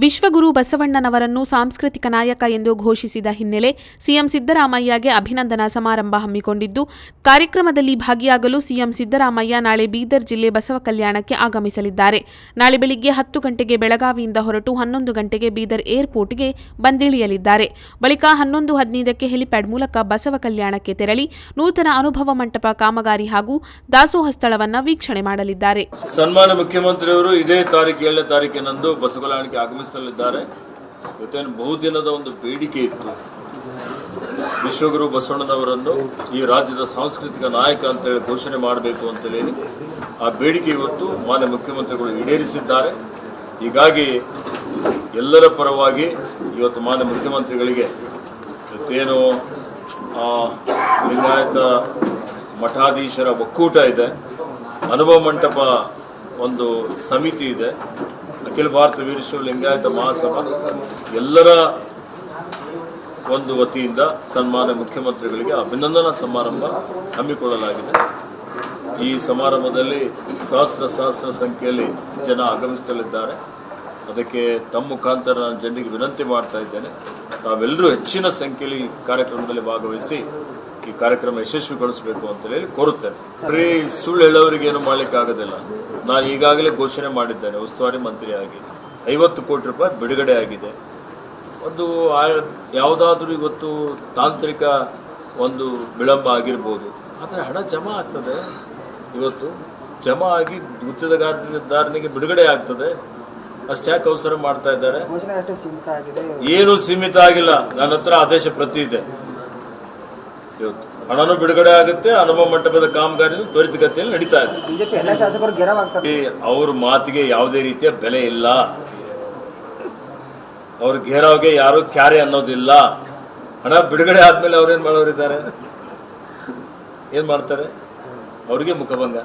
ವಿಶ್ವಗುರು ಬಸವಣ್ಣನವರನ್ನು ಸಾಂಸ್ಕೃತಿಕ ನಾಯಕ ಎಂದು ಘೋಷಿಸಿದ ಹಿನ್ನೆಲೆ ಸಿಎಂ ಸಿದ್ದರಾಮಯ್ಯಗೆ ಅಭಿನಂದನಾ ಸಮಾರಂಭ ಹಮ್ಮಿಕೊಂಡಿದ್ದು, ಕಾರ್ಯಕ್ರಮದಲ್ಲಿ ಭಾಗಿಯಾಗಲು ಸಿಎಂ ಸಿದ್ದರಾಮಯ್ಯ ನಾಳೆ ಬೀದರ್ ಜಿಲ್ಲೆ ಬಸವ ಕಲ್ಯಾಣಕ್ಕೆ ಆಗಮಿಸಲಿದ್ದಾರೆ. ನಾಳೆ ಬೆಳಿಗ್ಗೆ ಹತ್ತು ಗಂಟೆಗೆ ಬೆಳಗಾವಿಯಿಂದ ಹೊರಟು ಹನ್ನೊಂದು ಗಂಟೆಗೆ ಬೀದರ್ ಏರ್ಪೋರ್ಟ್ಗೆ ಬಂದಿಳಿಯಲಿದ್ದಾರೆ. ಬಳಿಕ ಹನ್ನೊಂದು ಹದಿನೈದಕ್ಕೆ ಹೆಲಿಪ್ಯಾಡ್ ಮೂಲಕ ಬಸವ ಕಲ್ಯಾಣಕ್ಕೆ ತೆರಳಿ ನೂತನ ಅನುಭವ ಮಂಟಪ ಕಾಮಗಾರಿ ಹಾಗೂ ದಾಸೋಹ ಸ್ಥಳವನ್ನು ವೀಕ್ಷಣೆ ಮಾಡಲಿದ್ದಾರೆ. ಸನ್ಮಾನ್ಯ ಮುಖ್ಯಮಂತ್ರಿಯವರು ಇದೇ ತಾರೀಕು ಏಳನೇ ತಾರೀಕಿನಂದು ಬಸವಕಲ್ಯಾಣಕ್ಕೆ ಆಗಮಿಸಲಿದ್ದಾರೆ. ಇವತ್ತೇನು ಬಹುದಿನದ ಒಂದು ಬೇಡಿಕೆ ಇತ್ತು. ವಿಶ್ವಗುರು ಬಸವಣ್ಣನವರನ್ನು ಈ ರಾಜ್ಯದ ಸಾಂಸ್ಕೃತಿಕ ನಾಯಕ ಅಂತೇಳಿ ಘೋಷಣೆ ಮಾಡಬೇಕು ಅಂತೇಳಿ ಆ ಬೇಡಿಕೆ ಇವತ್ತು ಮಾನ್ಯ ಮುಖ್ಯಮಂತ್ರಿಗಳು ಈಡೇರಿಸಿದ್ದಾರೆ. ಹೀಗಾಗಿ ಎಲ್ಲರ ಪರವಾಗಿ ಇವತ್ತು ಮಾನ್ಯ ಮುಖ್ಯಮಂತ್ರಿಗಳಿಗೆ ಇವತ್ತೇನು ಆ, ಲಿಂಗಾಯತ ಮಠಾಧೀಶರ ಒಕ್ಕೂಟ ಇದೆ. ಅನುಭವ ಮಂಟಪ ಒಂದು ಸಮಿತಿ ಇದೆ. ಅಖಿಲ ಭಾರತ ವೀರಶೈವ ಲಿಂಗಾಯತ ಮಹಾಸಭಾ ಎಲ್ಲರ ಒಂದು ವತಿಯಿಂದ ಸನ್ಮಾನ ಮುಖ್ಯಮಂತ್ರಿಗಳಿಗೆ ಅಭಿನಂದನಾ ಸಮಾರಂಭ ಹಮ್ಮಿಕೊಳ್ಳಲಾಗಿದೆ. ಈ ಸಮಾರಂಭದಲ್ಲಿ ಸಹಸ್ರ ಸಹಸ್ರ ಸಂಖ್ಯೆಯಲ್ಲಿ ಜನ ಆಗಮಿಸಲಿದ್ದಾರೆ. ಅದಕ್ಕೆ ತಮ್ಮ ಮುಖಾಂತರ ಜನರಿಗೆ ವಿನಂತಿ ಮಾಡ್ತಾ ಇದ್ದೇನೆ. ತಾವೆಲ್ಲರೂ ಹೆಚ್ಚಿನ ಸಂಖ್ಯೆಯಲ್ಲಿ ಕಾರ್ಯಕ್ರಮದಲ್ಲಿ ಭಾಗವಹಿಸಿ ಈ ಕಾರ್ಯಕ್ರಮ ಯಶಸ್ವಿಗೊಳಿಸಬೇಕು ಅಂತ ಹೇಳಿ ಕೋರುತ್ತೇನೆ. ಬರೀ ಸುಳ್ಳು ಹೇಳೋರಿಗೆ ಏನು ಮಾಡ್ಲಿಕ್ಕೆ ಆಗೋದಿಲ್ಲ ನಾನು ಈಗಾಗಲೇ ಘೋಷಣೆ ಮಾಡಿದ್ದೇನೆ ಉಸ್ತುವಾರಿ ಮಂತ್ರಿಯಾಗಿ ಐವತ್ತು ಕೋಟಿ ರೂಪಾಯಿ ಬಿಡುಗಡೆ ಆಗಿದೆ. ಒಂದು ಯಾವುದಾದ್ರೂ ಇವತ್ತು ತಾಂತ್ರಿಕ ಒಂದು ವಿಳಂಬ ಆಗಿರ್ಬೋದು. ಆದರೆ ಹಣ ಜಮಾ ಆಗ್ತದೆ. ಇವತ್ತು ಜಮಾ ಆಗಿ ಗುತ್ತಿಗೆದಾರನಿಗೆ ಬಿಡುಗಡೆ ಆಗ್ತದೆ. ಅಷ್ಟ್ಯಾಕೆ ಅವಸರ ಮಾಡ್ತಾ ಇದ್ದಾರೆ? ಏನು ಸೀಮಿತ ಆಗಿಲ್ಲ. ನನ್ನ ಹತ್ರ ಆದೇಶ ಪ್ರತಿ ಇದೆ. ಇವತ್ತು ಹಣನೂ ಬಿಡುಗಡೆ ಆಗುತ್ತೆ ಅನುಭವ ಮಂಟಪದ ಕಾಮಗಾರಿನೂ ತ್ವರಿತಗತಿಯಲ್ಲಿ ನಡೀತಾ ಇದೆ. ಬಿಜೆಪಿ ಎಲ್ಲ ಶಾಸಕರು ಅವ್ರ ಮಾತಿಗೆ ಯಾವುದೇ ರೀತಿಯ ಬೆಲೆ ಇಲ್ಲ. ಅವ್ರ ಘೇರಾವ್ಗೆ ಯಾರು ಕ್ಯಾರೆ ಅನ್ನೋದಿಲ್ಲ. ಹಣ ಬಿಡುಗಡೆ ಆದ್ಮೇಲೆ ಅವ್ರೇನ್ ಮಾಡೋರಿದ್ದಾರೆ? ಏನ್ ಮಾಡ್ತಾರೆ? ಅವ್ರಿಗೆ ಮುಖಭಂಗ.